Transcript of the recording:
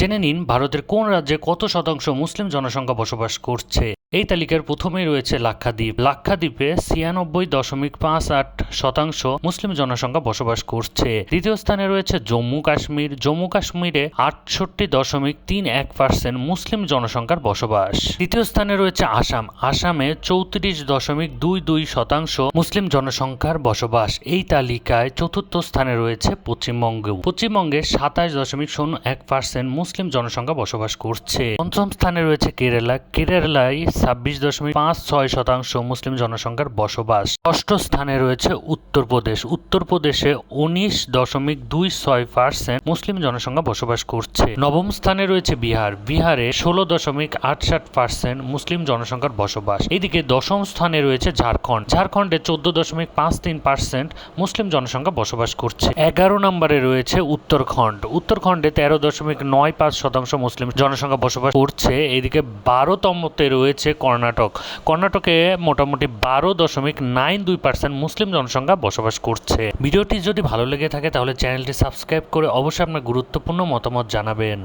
জেনে নিন ভারতের কোন রাজ্যে কত শতাংশ মুসলিম জনসংখ্যা বসবাস করছে? এই তালিকার প্রথমেই রয়েছে লাক্ষাদ্বীপ। লাক্ষাদ্বীপে ছিয়ানব্বই দশমিক পাঁচ আট শতাংশ মুসলিম জনসংখ্যা বসবাস করছে। দ্বিতীয় স্থানে রয়েছে জম্মু কাশ্মীর। জম্মু কাশ্মীরে আটষট্টি দশমিক তিন এক পার্সেন্ট মুসলিম জনসংখ্যার বসবাস। তৃতীয় স্থানে রয়েছে আসাম। আসামে চৌত্রিশ দশমিক দুই দুই শতাংশ মুসলিম জনসংখ্যার বসবাস। এই তালিকায় চতুর্থ স্থানে রয়েছে পশ্চিমবঙ্গ। পশ্চিমবঙ্গে সাতাশ দশমিক শূন্য এক পার্সেন্ট মুসলিম জনসংখ্যা বসবাস করছে। পঞ্চম স্থানে রয়েছে কেরালা। কেরালায় ছাব্বিশ দশমিক পাঁচ ছয় শতাংশ মুসলিম জনসংখ্যার বসবাস। ষষ্ঠ স্থানে রয়েছে উত্তরপ্রদেশ। উত্তরপ্রদেশে উনিশ দশমিক দুই ছয় পার্সেন্ট মুসলিম জনসংখ্যা বসবাস করছে। নবম স্থানে রয়েছে বিহার। বিহারে ষোলো দশমিক আট ষাট পার্সেন্ট মুসলিম জনসংখ্যার বসবাস। এদিকে দশম স্থানে রয়েছে ঝাড়খণ্ড। ঝাড়খণ্ডে চোদ্দ দশমিক পাঁচ তিন পার্সেন্ট মুসলিম জনসংখ্যা বসবাস করছে। এগারো নম্বরে রয়েছে উত্তরখণ্ড। উত্তরখণ্ডে তেরো দশমিক নয় পাঁচ শতাংশ মুসলিম জনসংখ্যা বসবাস করছে। এদিকে বারোতমতে রয়েছে কর্ণাটক। কর্ণাটকে মোটামুটি বারো দশমিক নাইন দুই পার্সেন্ট মুসলিম জনসংখ্যা বসবাস করছে। ভিডিওটি যদি ভালো লেগে থাকে তাহলে চ্যানেলটি সাবস্ক্রাইব করে অবশ্যই আপনার গুরুত্বপূর্ণ মতামত জানাবেন।